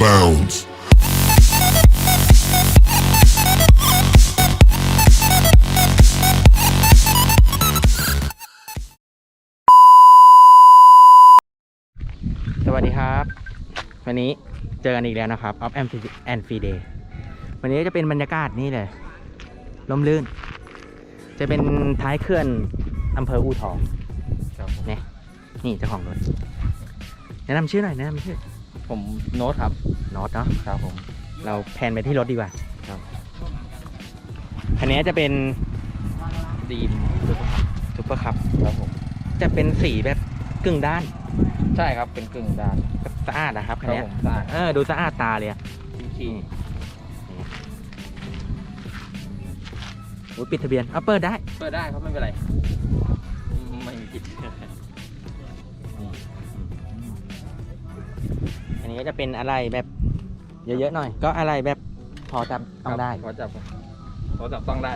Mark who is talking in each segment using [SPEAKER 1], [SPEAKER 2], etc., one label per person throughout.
[SPEAKER 1] bounds.
[SPEAKER 2] สวัสดีครับวันนี้เจอกันอีกแล้วนะครับ Off and Free- and Free Day วันนี้จะเป็นบรรยากาศนี่เลยลมลื่น จะเป็นท้ายเขื่อนอำเภออูทอง
[SPEAKER 3] ครับผม
[SPEAKER 2] เนี่ยนี่เจ้าของรถแนะนำชื่อหน่อยแนะนำชื่อ
[SPEAKER 3] ผมโน้ตครับ
[SPEAKER 2] นอตเนาะ
[SPEAKER 3] ครับผม
[SPEAKER 2] เราแพนไปที่รถดีกว่า
[SPEAKER 3] ครับ
[SPEAKER 2] คันนี้จะเป็น
[SPEAKER 3] ดีม
[SPEAKER 2] ซุปเปอร์คัพ
[SPEAKER 3] ครับผม
[SPEAKER 2] จะเป็นสีแบบกึ่งด้าน
[SPEAKER 3] ใช่ครับเป็นกึ่งด้าน
[SPEAKER 2] สะอาดนะครับคัน
[SPEAKER 3] ครับ
[SPEAKER 2] นี้
[SPEAKER 3] ผมสะอาด
[SPEAKER 2] เออดูสะอาดตาเลยอะ
[SPEAKER 3] ที่
[SPEAKER 2] อุ๊ยปิดทะเบียนเอาเปิดได้
[SPEAKER 3] เปิดได้ครับไม่เป็นไร ไม่มีผิด
[SPEAKER 2] อันนี้ก็จะเป็นอะไรแบบ เยอะๆหน่อย ก็อะไรแบบพอจับต้องได้
[SPEAKER 3] ขอจับขอจับต้องได้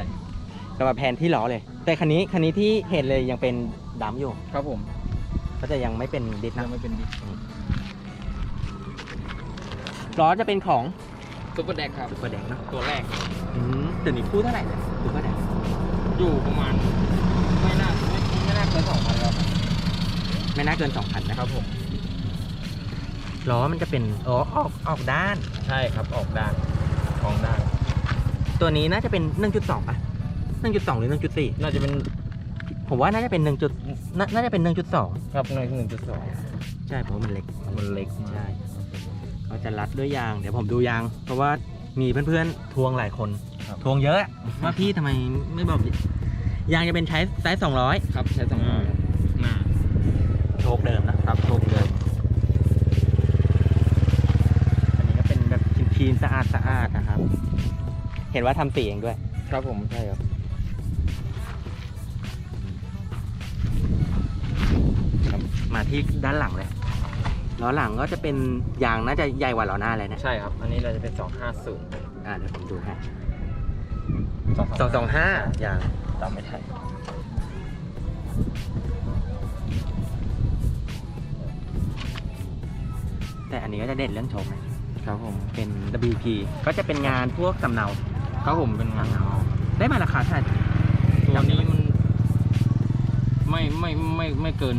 [SPEAKER 2] ก็มาแพนที่ล้อเลย แต่คันนี้คันนี้ที่เห็นเลยยังเป็นดำอยู่
[SPEAKER 3] ครับผม
[SPEAKER 2] ก็จะยังไม่เป็นดิส
[SPEAKER 3] ยั
[SPEAKER 2] นะ
[SPEAKER 3] งไม่เป็นดิ
[SPEAKER 2] ล้อจะเป็นของ
[SPEAKER 3] ซุปเปอร์แดกครับ
[SPEAKER 2] ซุปเปอร์แดงเนาะ
[SPEAKER 3] ตัวแรก
[SPEAKER 2] อืมเดี๋ยวนี้คู่เท่าไหร่เนี่ยซุปเปอร์แดง
[SPEAKER 3] อยู่ประมาณไม่น่าไม่ไม่น่าเกินสองพันครับ
[SPEAKER 2] ไม่น่าเกิน2,000นะ
[SPEAKER 3] ครับผม
[SPEAKER 2] ล้อมันจะเป็นอ๋อออกออกด้าน
[SPEAKER 3] ใช่ครับออกด้านออกด้าน
[SPEAKER 2] ตัวนี้น่าจะเป็น 1.2ป่ะ1.2 หรือ 1.4
[SPEAKER 3] น่าจะเป็น
[SPEAKER 2] ผมว่าน่าจะเป็น1จุดน่าน่าจะเป็น 1.2
[SPEAKER 3] ครับหนึ่งหนึ่งจุดสอง
[SPEAKER 2] ใช่เพราะว่ามันเล็ก
[SPEAKER 3] มันเล็กมาก
[SPEAKER 2] ใช่เขาจะรัดด้วยยาง เดี๋ยวผมดูยาง เพราะว่ามีเพื่อนๆทวงหลายคน
[SPEAKER 3] ครับ
[SPEAKER 2] ทวงเยอะอะว่าพี่ทำไมไม่บอกยางจะเป็นใช้ไซส์สองร้อย
[SPEAKER 3] ครับใช้สองร้อย
[SPEAKER 2] สะอาดสะอาดนะครับ เห็นว่าทำสีเองด้วย
[SPEAKER 3] ครับผมใช่ครับ
[SPEAKER 2] มาที่ด้านหลังเลยล้อหลังก็จะเป็นยางน่าจะใหญ่กว่าล้อหน้าเลยเนี่ย
[SPEAKER 3] ใช่ครับ อันนี้เราจะเป็นสองห้าศูนย์
[SPEAKER 2] อ่าเดี๋ยวผมดูให้
[SPEAKER 3] สอง
[SPEAKER 2] สองสองห้ายาง
[SPEAKER 3] จำไม่ได้
[SPEAKER 2] แต่อันนี้ก็จะเด่นเรื่องโชคนะ ครับ
[SPEAKER 3] ผม
[SPEAKER 2] เป็น WP ก็จะเป็นงานพวกสำเนา
[SPEAKER 3] ครับผมเป็นงาน
[SPEAKER 2] ได้มาราคาเท่าไหร่
[SPEAKER 3] ตัวนี้มันไม่ไม่ไม่ไม่เกิน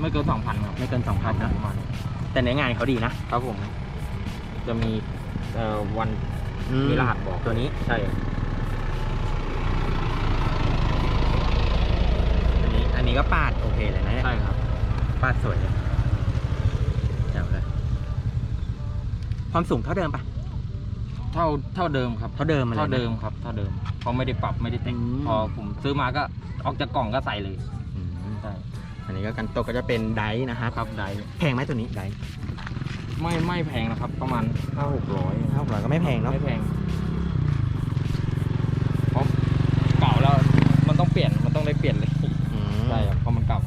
[SPEAKER 3] ไม่เกินสองพันครับ
[SPEAKER 2] ไม่เกิน2,000นะ
[SPEAKER 3] ประมาณนี้
[SPEAKER 2] แต่ในงานเขาดีนะครับ
[SPEAKER 3] ผม จะมีเอ่อวัน
[SPEAKER 2] อื
[SPEAKER 3] มีรหัสบอก
[SPEAKER 2] ตัวนี้
[SPEAKER 3] ใช่ครับ
[SPEAKER 2] อันนี้อันนี้ก็ปาดโอเคเลยนะเนี่ย
[SPEAKER 3] ใช่ครับ
[SPEAKER 2] ปาดสวยเลยแจ๋วเลย ความสูงเท่าเดิมปะ
[SPEAKER 3] เท่าเท่าเดิมครับ
[SPEAKER 2] เท่าเดิมลยนะ
[SPEAKER 3] เท่าเดิมครับ เท่าเดิมเพราะไม่ได้ปรับไม่ได้แต่ง
[SPEAKER 2] อืม
[SPEAKER 3] พอผมซื้อมาก็ออกจากกล่องก็ใส่เลย
[SPEAKER 2] อืม
[SPEAKER 3] ใช่
[SPEAKER 2] อันนี้ก็กันตกก็จะเป็นไดฟ์นะครับ
[SPEAKER 3] ครับได้
[SPEAKER 2] แพงไหมตัวนี้ไดฟ์
[SPEAKER 3] ไม่ไม่แพงนะครับ ประมาณห้าหกร้อย
[SPEAKER 2] เท่าไหร่ก็ไม่แพงเนาะ
[SPEAKER 3] ไม่แพงเพราะเก่าแล้วมันต้องเปลี่ยนมันต้องได้เปลี่ยนเลย
[SPEAKER 2] อืม
[SPEAKER 3] ใช่ครับเพราะมันเก่า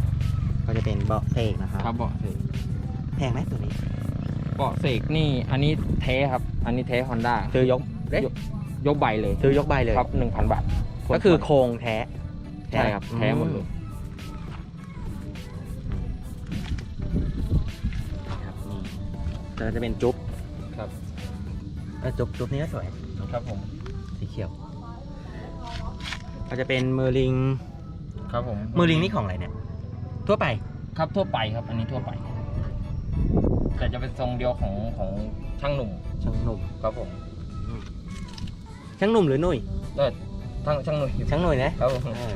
[SPEAKER 2] ก็จะเป็นเบาะเสกนะครับ
[SPEAKER 3] ครับเบาะเสก
[SPEAKER 2] แพงไหมตัวนี้
[SPEAKER 3] เบาะเสกนี่อันนี้เทครับ อันนี้เทฮอนด้า
[SPEAKER 2] ซื้อยกเอ๊ะ
[SPEAKER 3] ยกใบเลย
[SPEAKER 2] ซื้อยกใบเลย
[SPEAKER 3] ครับหนึ่งพันบาท
[SPEAKER 2] ก็คือโครงแท้
[SPEAKER 3] ใช่ครับแท้หมดเลย
[SPEAKER 2] ครับนี่ก็จะเป็นจุ๊บ
[SPEAKER 3] ครับ
[SPEAKER 2] เออจุ๊บจุ๊บนี้ก็สวย
[SPEAKER 3] ครับผม
[SPEAKER 2] สีเขียวก็จะเป็นมือลิง
[SPEAKER 3] ครับผม
[SPEAKER 2] มือลิงนี่ของอะไรเนี่ย ทั่วไป
[SPEAKER 3] ครับทั่วไปครับ อันนี้ทั่วไป แต่จะเป็นทรงเดียวของของช่างหนุ่ม
[SPEAKER 2] ช่างหนุ่ม
[SPEAKER 3] ครับผม
[SPEAKER 2] ช่างหนุ่มหรือหนุ่ย
[SPEAKER 3] เออช่างช่างหนุ่ม
[SPEAKER 2] ช่างหนุ่ยนะครับ
[SPEAKER 3] ผม
[SPEAKER 2] เออ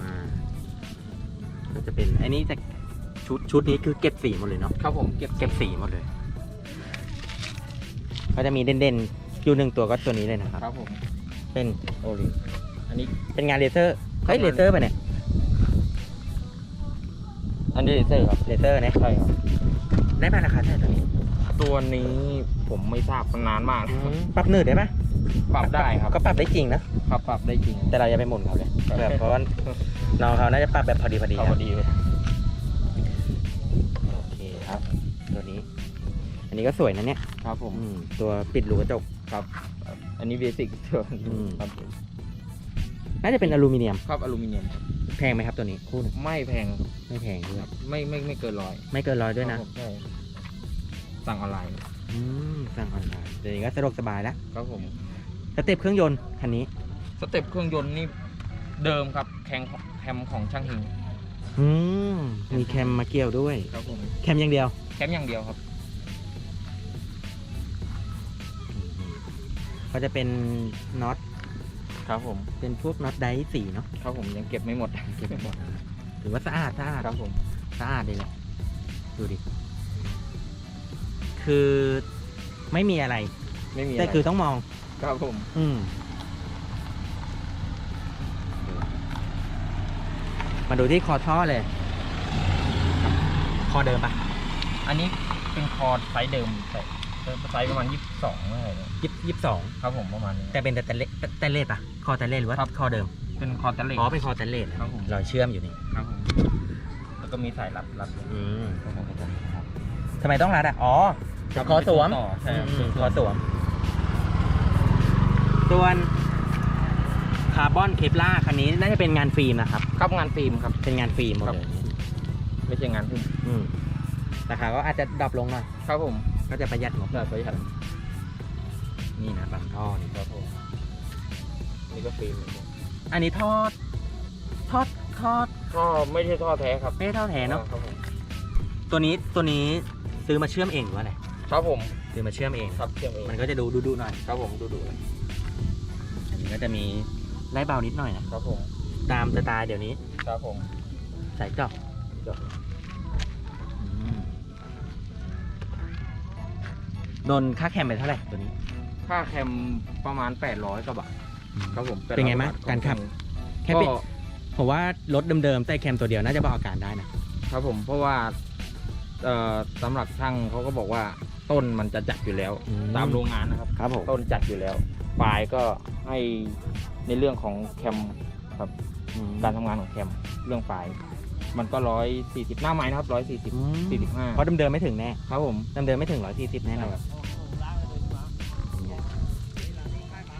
[SPEAKER 2] มาก็จะเป็นอันนี้จะชุดชุดนี้คือเก็บสีหมดเลยเนาะ
[SPEAKER 3] ครับผมเก็บ
[SPEAKER 2] เก็บสีหมดเลย ก็จะมีเด่นๆอยู่หนึ่งตัวก็ตัวนี้เลยนะครับ
[SPEAKER 3] ครับผม
[SPEAKER 2] เป็น
[SPEAKER 3] โอลิอันนี้
[SPEAKER 2] เป็นงานเลเซอร์เฮ้ย
[SPEAKER 3] ประมาณ
[SPEAKER 2] เลเซอร์ป่ะเนี่ย
[SPEAKER 3] อันนี้เลเซอร์ครับ
[SPEAKER 2] เลเซอร์เนี่ย
[SPEAKER 3] ใช่ครับ
[SPEAKER 2] ได้มาราคาเท่าไหร่ตัวนี้
[SPEAKER 3] ตัวนี้ผมไม่ทราบมันนานมากแล้ว
[SPEAKER 2] ปรับหนืดได้ปะ
[SPEAKER 3] ปรับได้ครับ
[SPEAKER 2] ก็ปรับได้จริงนะ
[SPEAKER 3] ครับปรับได้จริง
[SPEAKER 2] แต่เราอย่าไปหมุนเขาเลย
[SPEAKER 3] ครับ
[SPEAKER 2] แบบเพราะว่าน้องเขาน่าจะปรับแบบพอดีพอดี
[SPEAKER 3] เอา
[SPEAKER 2] นะ
[SPEAKER 3] พอดีเลย
[SPEAKER 2] โอเคครับ ตัวนี้ อันนี้ก็สวยนะเนี่ย
[SPEAKER 3] ครับผม
[SPEAKER 2] อืมตัวปิดรูกระจก
[SPEAKER 3] ครับ อันนี้เบสิกตัว
[SPEAKER 2] อืม
[SPEAKER 3] ครับ
[SPEAKER 2] น่าจะเป็นอลูมิเนียม
[SPEAKER 3] ครับอลูมิเนียมครับ
[SPEAKER 2] แพงไหมครับตัวนี้คู่หนึง
[SPEAKER 3] ไม่แพงครับ
[SPEAKER 2] ไม่แพงด้วย
[SPEAKER 3] ไม่ไม่ไม่เกินร้อย
[SPEAKER 2] ไม่เกินร้อยด้วยนะ
[SPEAKER 3] ครับผมใช่สั่งออนไลน์
[SPEAKER 2] อืมสั่งออนไลน์เดี๋ยวนี้ก็สะดวกสบายแล้ว
[SPEAKER 3] ครับผม
[SPEAKER 2] สเต็ปเครื่องยนต์คันนี้
[SPEAKER 3] สเต็ปเครื่องยนต์นี่เดิมครับแข่งของแคมของช่างหิง
[SPEAKER 2] อืมมีแคมมาเกี่ยวด้วย
[SPEAKER 3] ครับผม
[SPEAKER 2] แคมอย่างเดียว
[SPEAKER 3] แคมอย่างเดียวครับ
[SPEAKER 2] ก็จะเป็นน็อต
[SPEAKER 3] ครับผม
[SPEAKER 2] เป็นพวกน็อตไดซ์สีเนาะ
[SPEAKER 3] ครับผมยังเก็บไม่หมด
[SPEAKER 2] เก็บไว้หมดนะถือว่าสะอาดสะอาด
[SPEAKER 3] ครับผม
[SPEAKER 2] สะอาดเลยแหละดูดิคือไม่มีอะไร
[SPEAKER 3] ไม่มีะไร
[SPEAKER 2] แต่คือต้องมอง
[SPEAKER 3] ครับผม
[SPEAKER 2] อืม มาดูที่คอท่อเลย คอเดิมปะ
[SPEAKER 3] อันนี้เป็นคอร์ดไซส์เดิมใส่ไซส์ประมาณยี่สิบสองอะไรเนี่ย
[SPEAKER 2] ยี่ยี่สิบสอง
[SPEAKER 3] ครับผมประมาณนี้
[SPEAKER 2] แต่เป็นแต่เลสแต่เลสปะ คอแต่เลสหรือว่า
[SPEAKER 3] ครับ
[SPEAKER 2] คอเดิม
[SPEAKER 3] เป็นคอร์ดแตนเลส
[SPEAKER 2] อ๋อเป็นคอแต่เลสนะครับ
[SPEAKER 3] ผม
[SPEAKER 2] รอยเชื่อมอยู่นี่
[SPEAKER 3] ครับผมแล้วก็มีสายรัดรัดอยู่
[SPEAKER 2] อืม
[SPEAKER 3] ครับผมครับ
[SPEAKER 2] ทำไมต้องรัดอะอ๋อ
[SPEAKER 3] ครับ
[SPEAKER 2] คอสวม
[SPEAKER 3] ต่อใช่ครับ
[SPEAKER 2] อืมคอสวม ส่วนคาร์บอนเคปล่าคันนี้น่าจะเป็นงานฟิล์มนะครับ
[SPEAKER 3] ครับงานฟิล์มครับ
[SPEAKER 2] เป็นงานฟิล์มหมด
[SPEAKER 3] ครับ
[SPEAKER 2] เลย
[SPEAKER 3] ไม่ใช่งานฟิล์ม
[SPEAKER 2] อืมราคาก็อาจจะดรอปลงหน่อย
[SPEAKER 3] ครับผม
[SPEAKER 2] ก็จะประหยัดงบ
[SPEAKER 3] ได้ประหยัด
[SPEAKER 2] นี่นะบังท่อนี่
[SPEAKER 3] ครับผม นี่ก็ฟิล์มเหมือนกัน
[SPEAKER 2] อันนี้ทอด ทอดทอด
[SPEAKER 3] ก็ไม่ใช่ท่อแท้ครับ
[SPEAKER 2] ไม่ได้ทอดแท้เนาะ
[SPEAKER 3] ครับผม
[SPEAKER 2] ตัวนี้ตัวนี้ซื้อมาเชื่อมเองหรือว่าอะไร
[SPEAKER 3] ครับผม
[SPEAKER 2] ซื้อมาเชื่อมเอง
[SPEAKER 3] ครับเชื่อมเอง
[SPEAKER 2] มันก็จะดูดูดูหน่อย
[SPEAKER 3] ครับผมดูดูเลย
[SPEAKER 2] อันนี้ก็จะมีไล่เบานิดหน่อยนะครับ
[SPEAKER 3] ผม
[SPEAKER 2] ตามสไตล์เดี๋ยวนี้
[SPEAKER 3] ครับผม
[SPEAKER 2] ใส่จอบ
[SPEAKER 3] จบ
[SPEAKER 2] อืมโดนค่าแคมไปเท่าไหร่ตัวนี้
[SPEAKER 3] ค่าแคมประมาณ 800กว่าบาท ครับผม
[SPEAKER 2] เป็นไงบ้าง
[SPEAKER 3] 800
[SPEAKER 2] การขับแค่
[SPEAKER 3] ก็
[SPEAKER 2] ปิดผมว่ารถเดิมๆแต่แคมตัวเดียวน่าจะบอกอาการได้นะ
[SPEAKER 3] ครับผมเพราะว่าเอ่อสำหรับช่างเขาก็บอกว่าต้นมันจะจัดอยู่แล้ว
[SPEAKER 2] อืม
[SPEAKER 3] ตามโรงงานนะครับ
[SPEAKER 2] ครับผม
[SPEAKER 3] ต้นจัดอยู่แล้วปลายก็ให้ในเรื่องของแคมครับ
[SPEAKER 2] อืม
[SPEAKER 3] การทำงานของแคมเรื่องปลายมันก็ร้อยสี่สิบหน้าไม้นะครับร้อยสี่สิบ
[SPEAKER 2] อืม
[SPEAKER 3] สี่สิบห้า
[SPEAKER 2] เพราะเดิมๆไม่ถึงแน่
[SPEAKER 3] ครับผม
[SPEAKER 2] เดิมๆไม่ถึงร้อยสี่สิบแน่นอน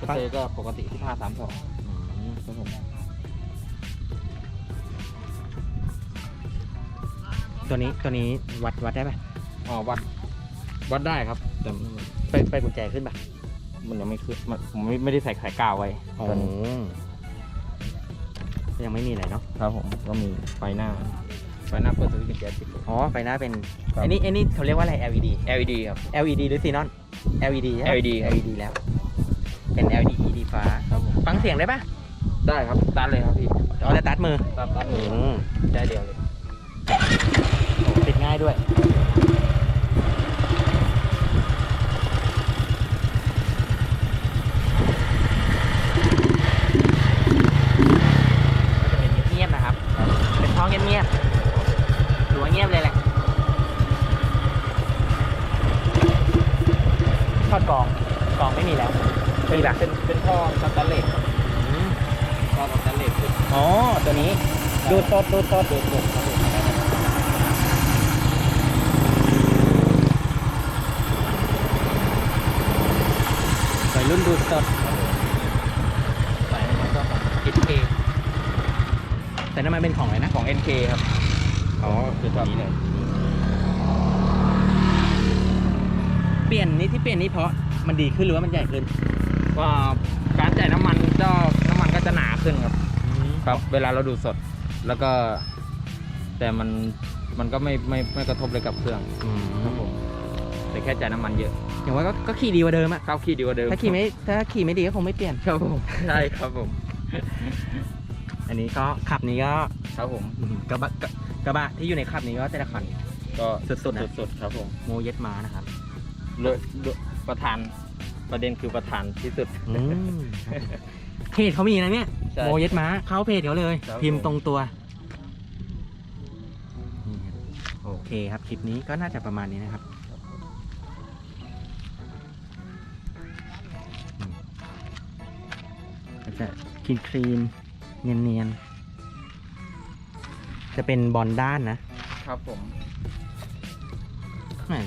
[SPEAKER 3] ครับสเตย์ก็ปกติที่ห้าสามสอง
[SPEAKER 2] อืม
[SPEAKER 3] ครับผม
[SPEAKER 2] ตัวนี้ตัวนี้วัดวัดได้ปะ
[SPEAKER 3] อ๋อวัดวัดได้ครับ แต่
[SPEAKER 2] ไปไปกุญแจขึ้นปะ
[SPEAKER 3] มันยังไม่ขึ้นมันผมไม่ไม่ได้ใส่สายกาวไว้ตอนนี้
[SPEAKER 2] ยังไม่มีอะไรเนาะ
[SPEAKER 3] ครับผมก็มีไฟหน้าไฟหน้าเปิดสวิตช์กุญแจติด
[SPEAKER 2] อ๋อไฟหน้าเป็น
[SPEAKER 3] ครับ
[SPEAKER 2] อันนี้อันนี้เขาเรียกว่าอะไร LED
[SPEAKER 3] LED ครับ
[SPEAKER 2] LED หรือซีนอน LED ใช่ปะ
[SPEAKER 3] LED ครับ
[SPEAKER 2] LED แล้ว เป็น LED ดีฟ้า
[SPEAKER 3] ครับผม
[SPEAKER 2] ฟังเสียงได้ปะ
[SPEAKER 3] ได้ครับตัดเลยครับพี่
[SPEAKER 2] อ๋อจะตัดมือ
[SPEAKER 3] ตัดตัดเล
[SPEAKER 2] อื
[SPEAKER 3] ย
[SPEAKER 2] ม
[SPEAKER 3] ได้เดียวเลย
[SPEAKER 2] ติดง่ายด้วย ก็จะเป็นเงียบๆนะครับ เป็นท้องเงียบๆถือว่าเงียบเลยแหละทอดกรองกรองไม่มีแล้ว
[SPEAKER 3] เป็นแบบเป็นเป็นท่อสแตนเลสครับ
[SPEAKER 2] อืม
[SPEAKER 3] ท่อสแตนเลสขึ้น
[SPEAKER 2] อ๋อ ตัวนี้ ดูดสดดูดสดดูดสดวัยรุ่นดูดสด
[SPEAKER 3] สายน้ำมันก็ของ NK
[SPEAKER 2] แต่น้ำมันเป็นของอะไรนะ
[SPEAKER 3] ของ NK ครับ
[SPEAKER 2] อ๋อ
[SPEAKER 3] คือตัวนี้เลย
[SPEAKER 2] เปลี่ยนนี่ที่เปลี่ยนนี่เพราะมันดีขึ้นหรือว่ามันใหญ่ขึ้น
[SPEAKER 3] ว่าการจ่ายน้ำมันก็น้ำมันก็จะหนาขึ้นครับ ครับ เวลาเราดูดสด แล้วก็แต่มันมันก็ไม่ไม่ไม่กระทบเลยกับเครื่อง
[SPEAKER 2] อืม
[SPEAKER 3] ครับผมแต่แค่จ่ายน้ำมันเยอะ
[SPEAKER 2] อย่างว่าก็ก็ขี่ดีกว่าเดิมอะ
[SPEAKER 3] เข้าขี่ดีกว่าเดิม
[SPEAKER 2] ถ้าขี่ไม่ถ้าขี่ไม่ดีก็คงไม่เปลี่ยน
[SPEAKER 3] ครับผมใช่ครับผม
[SPEAKER 2] อันนี้ก็ขับนี้ก็
[SPEAKER 3] ครับผม
[SPEAKER 2] อืมกระบะกระกระบะที่อยู่ในขับนี้ก็แต่ละคัน
[SPEAKER 3] ก็
[SPEAKER 2] สุดๆนะ
[SPEAKER 3] สุดๆครับผม
[SPEAKER 2] โมเย็ดมานะครับ
[SPEAKER 3] เลยเลยประธานประเด็นคือประธานที่สุด
[SPEAKER 2] อืมเพจเขามีนะเนี่ย
[SPEAKER 3] ใช่
[SPEAKER 2] โมเย็ดม้าเข้าเพจเขาเลย
[SPEAKER 3] ครับ
[SPEAKER 2] พิมพ์
[SPEAKER 3] ผม
[SPEAKER 2] ตรงตัว เคครับ คลิปนี้ก็น่าจะประมาณนี้นะครับอืมก็จะคลีนคลีนเนียนเนียนๆจะเป็นบอลด้านนะครับ
[SPEAKER 3] ผม
[SPEAKER 2] แหม่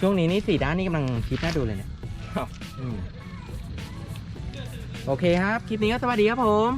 [SPEAKER 2] ช่วงนี้นี่สี่ด้านนี่กำลังคิดน่าดูเลยเนี่ย
[SPEAKER 3] ครับ
[SPEAKER 2] อืมโอเคครับ คลิปนี้ก็สวัสดีครับผม